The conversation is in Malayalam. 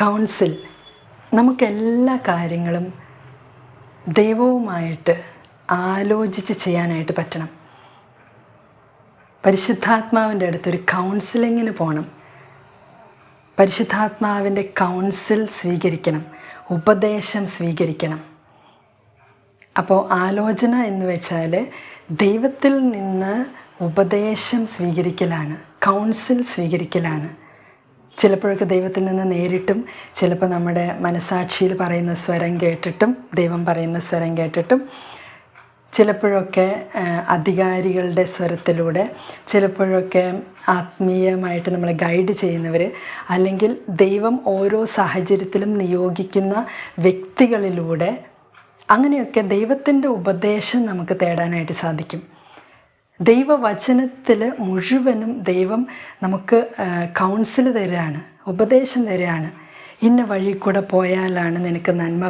കൗൺസിൽ നമുക്കെല്ലാ കാര്യങ്ങളും ദൈവവുമായിട്ട് ആലോചിച്ച് ചെയ്യാനായിട്ട് പറ്റണം. പരിശുദ്ധാത്മാവിന്റെ അടുത്തൊരു കൗൺസിലിങ്ങിന് പോകണം പരിശുദ്ധാത്മാവിന്റെ കൗൺസിൽ സ്വീകരിക്കണം. ഉപദേശം സ്വീകരിക്കണം. അപ്പോൾ ആലോചന എന്ന് വെച്ചാൽ ദൈവത്തിൽ നിന്ന് ഉപദേശം സ്വീകരിക്കലാണ് കൗൺസിൽ സ്വീകരിക്കലാണ്. ചിലപ്പോഴൊക്കെ ദൈവത്തിൽ നിന്ന് നേരിട്ടും ചിലപ്പോൾ നമ്മുടെ മനസാക്ഷിയിൽ പറയുന്ന സ്വരം കേട്ടിട്ടും ദൈവം പറയുന്ന സ്വരം കേട്ടിട്ടും ചിലപ്പോഴൊക്കെ അധികാരികളുടെ സ്വരത്തിലൂടെ ചിലപ്പോഴൊക്കെ ആത്മീയമായിട്ട് നമ്മളെ ഗൈഡ് ചെയ്യുന്നവർ അല്ലെങ്കിൽ ദൈവം ഓരോ സാഹചര്യത്തിലും നിയോഗിക്കുന്ന വ്യക്തികളിലൂടെ അങ്ങനെയൊക്കെ ദൈവത്തിന്റെ ഉപദേശം നമുക്ക് തേടാനായിട്ട് സാധിക്കും. ദൈവവചനത്തിൽ മുഴുവനും ദൈവം നമുക്ക് കൗൺസിൽ തരികയാണ് ഉപദേശം തരികയാണ് ഇന്ന വഴി കൂടെ പോയാലാണ് നിനക്ക് നന്മ